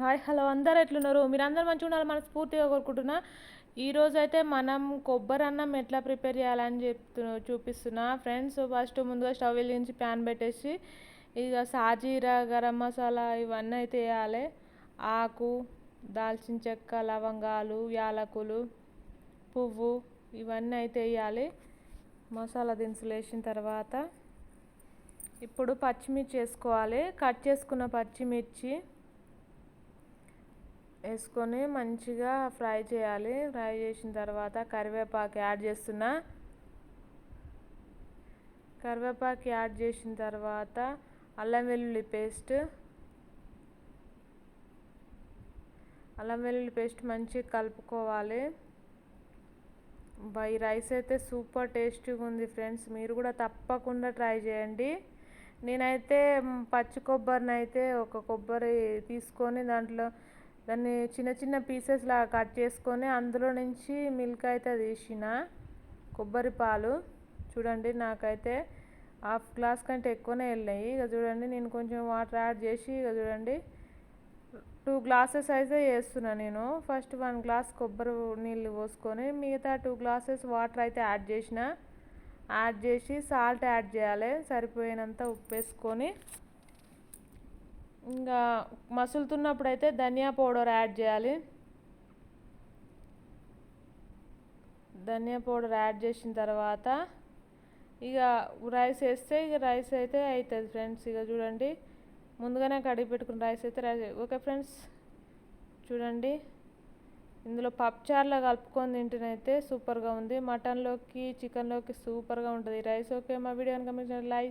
Hi hello అందరు ఎట్లున్నారు? మీరు అందరు మంచిగా ఉండాలి మనస్ఫూర్తిగా కోరుకుంటున్నా. ఈరోజు అయితే మనం కొబ్బరి అన్నం ఎట్లా ప్రిపేర్ చేయాలని చెప్తు చూపిస్తున్నా. ఫ్రెండ్స్ ఫస్ట్ ముందుగా స్టవ్ వెలిగించి ప్యాన్ పెట్టేసి ఇక సాజీరా గరం మసాలా ఇవన్నీ అయితే వేయాలి. ఆకు దాల్చిన చెక్క లవంగాలు యాలకులు పువ్వు ఇవన్నీ అయితే వేయాలి. మసాలా దినుసులు వేసిన తర్వాత ఇప్పుడు పచ్చిమిర్చి వేసుకోవాలి. కట్ చేసుకున్న పచ్చిమిర్చి వేసుకొని మంచిగా ఫ్రై చేయాలి. ఫ్రై చేసిన తర్వాత కరివేపాకు యాడ్ చేస్తున్నా. కరివేపాకు యాడ్ చేసిన తర్వాత అల్లం వెల్లుల్లి పేస్ట్. అల్లం వెల్లుల్లి పేస్ట్ మంచిగా కలుపుకోవాలి. ఈ రైస్ అయితే సూపర్ టేస్టీగా ఉంది ఫ్రెండ్స్. మీరు కూడా తప్పకుండా ట్రై చేయండి. నేనైతే పచ్చి కొబ్బరిని అయితే ఒక కొబ్బరి తీసుకొని దాంట్లో దాన్ని చిన్న చిన్న పీసెస్ లాగా కట్ చేసుకొని అందులో నుంచి మిల్క్ అయితే తీసిన. కొబ్బరి పాలు. చూడండి నాకైతే హాఫ్ గ్లాస్ కంటే ఎక్కువనే వెళ్ళాయి. ఇక చూడండి నేను కొంచెం వాటర్ యాడ్ చేసి ఇక చూడండి టూ గ్లాసెస్ అయితే వేస్తున్నా నేను. ఫస్ట్ వన్ గ్లాస్ కొబ్బరి నీళ్ళు పోసుకొని మిగతా టూ గ్లాసెస్ వాటర్ అయితే యాడ్ చేసిన. యాడ్ చేసి సాల్ట్ యాడ్ చేయాలి. సరిపోయినంత ఉప్పు వేసుకొని ఇంకా మసులుతున్నప్పుడు అయితే ధనియా పౌడర్ యాడ్ చేయాలి. ధనియా పౌడర్ యాడ్ చేసిన తర్వాత ఇక రైస్ వేస్తే ఇక రైస్ అయితే అవుతుంది ఫ్రెండ్స్. ఇక చూడండి ముందుగానే కడిగి పెట్టుకున్న రైస్ అయితే రైస్. ఓకే ఫ్రెండ్స్ చూడండి. ఇందులో పప్చార్లో కలుపుకొని తింటేనైతే సూపర్గా ఉంది. మటన్లోకి చికెన్లోకి సూపర్గా ఉంటుంది. రైస్ ఓకే మా వీడియో కనుక మీకు లైక్